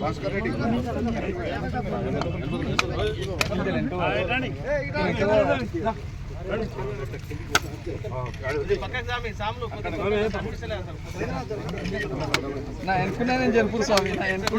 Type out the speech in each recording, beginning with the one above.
భాస్కర్ రెడ్డి నా ఎనుకున్నా నేను జరుపు స్వామి నా ఎనుకు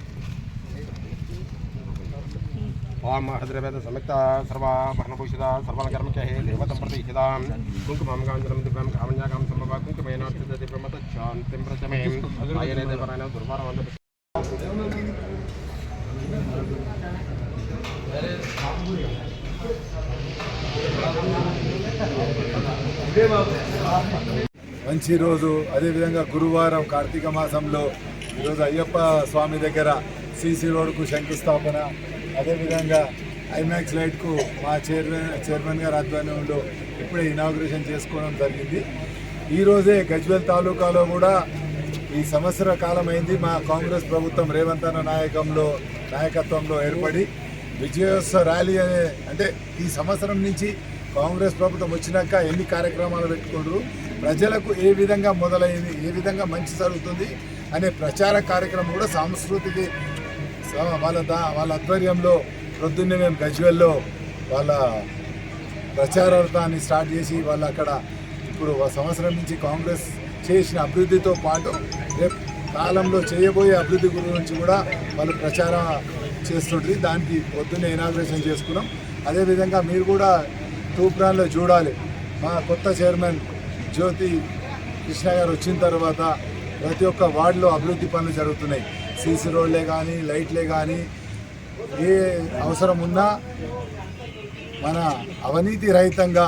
ఓం హద్రవేద సమిత సర్వాభరణభూషిత భరణభూషిత సర్వకర్మకే దేవతం ప్రతిహితాం కుంకుమం కాంజనం దివ్యం కామన్యాకాం సంభవ కుంకుమేనార్థ దివ్యమత శాంతిం ప్రచమే ఆయనే దేవరాయణ దుర్వారం అంత మంచి రోజు. అదేవిధంగా గురువారం కార్తీక మాసంలో ఈరోజు అయ్యప్ప స్వామి దగ్గర సిసి రోడ్కు శంకుస్థాపన. అదేవిధంగా ఐమాక్స్ లైట్కు మా చైర్మన్ చైర్మన్ గారి ఆధ్వర్యంలో ఇప్పుడే ఇనాగ్రేషన్ చేసుకోవడం జరిగింది. ఈరోజే గజ్వెల్ తాలూకాలో కూడా ఈ సంవత్సర కాలం అయింది మా కాంగ్రెస్ ప్రభుత్వం రేవంత్ అన్న నాయకంలో నాయకత్వంలో ఏర్పడి విజయోత్సవ ర్యాలీ అనే అంటే ఈ సంవత్సరం నుంచి కాంగ్రెస్ ప్రభుత్వం వచ్చినాక ఎన్ని కార్యక్రమాలు పెట్టుకుంటారు ప్రజలకు ఏ విధంగా మొదలైంది ఏ విధంగా మంచి జరుగుతుంది అనే ప్రచార కార్యక్రమం కూడా సాంస్కృతిక వాళ్ళ దా వాళ్ళ ఆధ్వర్యంలో ప్రొద్దున్నే మేము గజ్వెల్లో వాళ్ళ ప్రచారార్థాన్ని స్టార్ట్ చేసి వాళ్ళు అక్కడ ఇప్పుడు ఒక సంవత్సరం నుంచి కాంగ్రెస్ చేసిన అభివృద్ధితో పాటు రేపు కాలంలో చేయబోయే అభివృద్ధి గురించి కూడా వాళ్ళు ప్రచారం చేస్తుండ్రి. దానికి పొద్దున్నే ఇనాగ్రేషన్ చేసుకున్నాం. అదేవిధంగా మీరు కూడా టూప్రాన్లో చూడాలి. మా కొత్త చైర్మన్ జ్యోతి కృష్ణ గారు వచ్చిన తర్వాత ప్రతి ఒక్క వార్డులో అభివృద్ధి పనులు జరుగుతున్నాయి. సీసీ రోడ్లే కానీ లైట్లే కానీ ఏ అవసరం ఉన్నా మన అవినీతి రహితంగా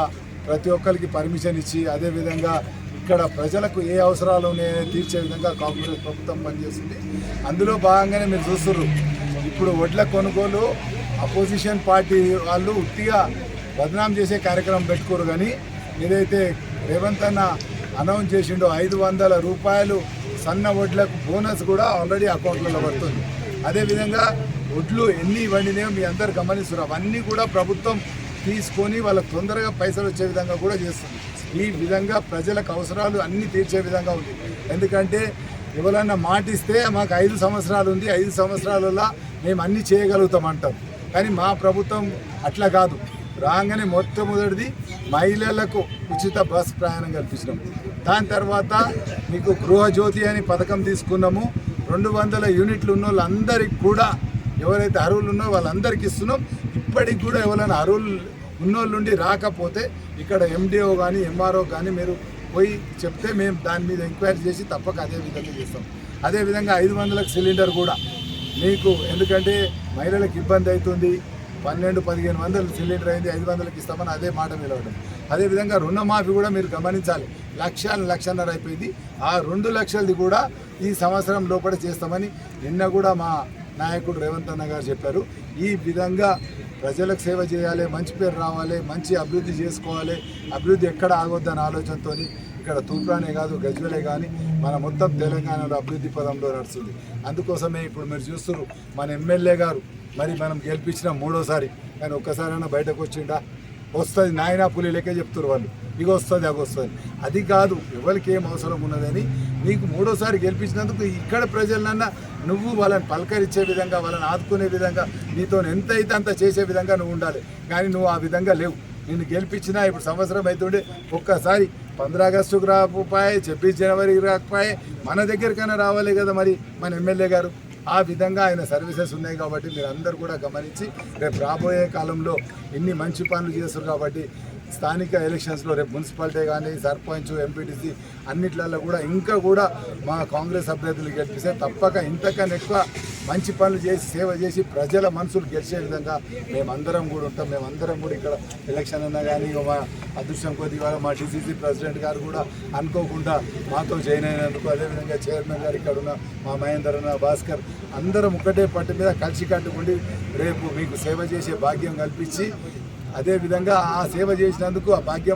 ప్రతి ఒక్కరికి పర్మిషన్ ఇచ్చి అదేవిధంగా ఇక్కడ ప్రజలకు ఏ అవసరాలు ఉన్నాయో తీర్చే విధంగా కాంగ్రెస్ ప్రభుత్వం పనిచేస్తుంది. అందులో భాగంగానే మీరు చూస్తున్నారు ఇప్పుడు వడ్ల కొనుగోలు అపోజిషన్ పార్టీ వాళ్ళు ఉట్టిగా బదనాం చేసే కార్యక్రమం పెట్టుకోరు కానీ ఏదైతే రేవంత్ అన్న అనౌన్స్ చేసిండో ఐదు వందల రూపాయలు సన్న వడ్లకు బోనస్ కూడా ఆల్రెడీ అకౌంట్లలో పడుతుంది. అదేవిధంగా వడ్లు ఎన్ని వండినాయో మీ అందరు గమనిస్తున్నారు. అవన్నీ కూడా ప్రభుత్వం తీసుకొని వాళ్ళకు తొందరగా పైసలు వచ్చే విధంగా కూడా చేస్తుంది. ఈ విధంగా ప్రజలకు అవసరాలు అన్నీ తీర్చే విధంగా ఉంది. ఎందుకంటే ఎవరన్నా మాటిస్తే మాకు ఐదు సంవత్సరాలు ఉంది. ఐదు సంవత్సరాలలో మేము అన్నీ చేయగలుగుతాం అంటాం. కానీ మా ప్రభుత్వం అట్లా కాదు. రాగానే మొట్టమొదటిది మహిళలకు ఉచిత బస్ ప్రయాణం కల్పించడం. దాని తర్వాత మీకు గృహజ్యోతి అని పథకం తీసుకున్నాము. రెండు వందల యూనిట్లు ఉన్న వాళ్ళందరికీ కూడా ఎవరైతే అరువులు ఉన్నో వాళ్ళందరికీ ఇస్తున్నాం. ఇప్పటికి కూడా ఎవరైనా అరువులు ఉన్నోళ్ళు నుండి రాకపోతే ఇక్కడ ఎండిఓ కానీ ఎంఆర్ఓ కానీ మీరు పోయి చెప్తే మేము దాని మీద ఎంక్వైరీ చేసి తప్పక అదే విధంగా చేస్తాం. అదేవిధంగా ఐదు వందలకు సిలిండర్ కూడా మీకు ఎందుకంటే మహిళలకు ఇబ్బంది అవుతుంది. పన్నెండు పదిహేను వందలు సిలిండర్ అయింది ఐదు వందలకి ఇస్తామని అదే మాట నిలవడం అదేవిధంగా రుణమాఫీ కూడా మీరు గమనించాలి. లక్ష లక్షన్నర అయిపోయింది. ఆ రెండు లక్షలది కూడా ఈ సంవత్సరం లోపల చేస్తామని నిన్న కూడా మా నాయకుడు రేవంత్ అన్న గారు చెప్పారు. ఈ విధంగా ప్రజలకు సేవ చేయాలి మంచి పేరు రావాలి మంచి అభివృద్ధి చేసుకోవాలి అభివృద్ధి ఎక్కడ ఆగొద్దన్న ఆలోచనతో ఇక్కడ తూప్రానే కాదు గజ్వలే కానీ మన మొత్తం తెలంగాణలో అభివృద్ధి పదంలో నడుస్తుంది. అందుకోసమే ఇప్పుడు మీరు చూస్తున్నారు మన ఎమ్మెల్యే గారు మరి మనం గెలిపించిన మూడోసారి కానీ ఒక్కసారైనా బయటకు వచ్చిండా? వస్తుంది నాయనా పులి లెక్క చెప్తారు వాళ్ళు. ఇక వస్తుంది అది వస్తుంది. అది కాదు ఎవరికి ఏం అవసరం ఉన్నదని నీకు మూడోసారి గెలిపించినందుకు ఇక్కడ ప్రజలన్నా నువ్వు వాళ్ళని పలకరించే విధంగా వాళ్ళని ఆదుకునే విధంగా నీతో ఎంత అయితే అంత చేసే విధంగా నువ్వు ఉండాలి. కానీ నువ్వు ఆ విధంగా లేవు. నిన్ను గెలిపించినా ఇప్పుడు సంవత్సరం అవుతుండే ఒక్కసారి పంద్రా ఆగస్టుకు రాకపోయే ఛబ్బీస్ జనవరికి రాకపోయే మన దగ్గరికైనా రావాలి కదా మరి మన ఎమ్మెల్యే గారు? ఆ విధంగా ఆయన సర్వీసెస్ ఉన్నాయి కాబట్టి మీరు అందరు కూడా గమనించి రేపు రాబోయే కాలంలో ఇన్ని మంచి పనులు చేస్తారు కాబట్టి స్థానిక ఎలక్షన్స్లో రేపు మున్సిపాలిటీ కానీ సర్పంచ్ ఎంపీటీసీ అన్నిట్లలో కూడా ఇంకా కూడా మా కాంగ్రెస్ అభ్యర్థులు గెలిపిస్తే తప్పక ఇంతకన్నా ఎక్కువ మంచి పనులు చేసి సేవ చేసి ప్రజల మనసులు గెలిచే విధంగా మేమందరం కూడా ఉంటాం. మేమందరం కూడా ఇక్కడ ఎలక్షన్ అన్నా కానీ మా అదృష్టం కొద్ది మా డిసిసి ప్రెసిడెంట్ గారు కూడా అనుకోకుండా మాతో జాయిన్ అయినందుకు అదేవిధంగా చైర్మన్ గారు ఇక్కడ ఉన్న మా మహేందర్ అన్న భాస్కర్ అందరం ఒకటే పట్టు మీద కలిసి కట్టుకుండి రేపు మీకు సేవ చేసే భాగ్యం కల్పించి అదేవిధంగా ఆ సేవ చేసినందుకు ఆ భాగ్యం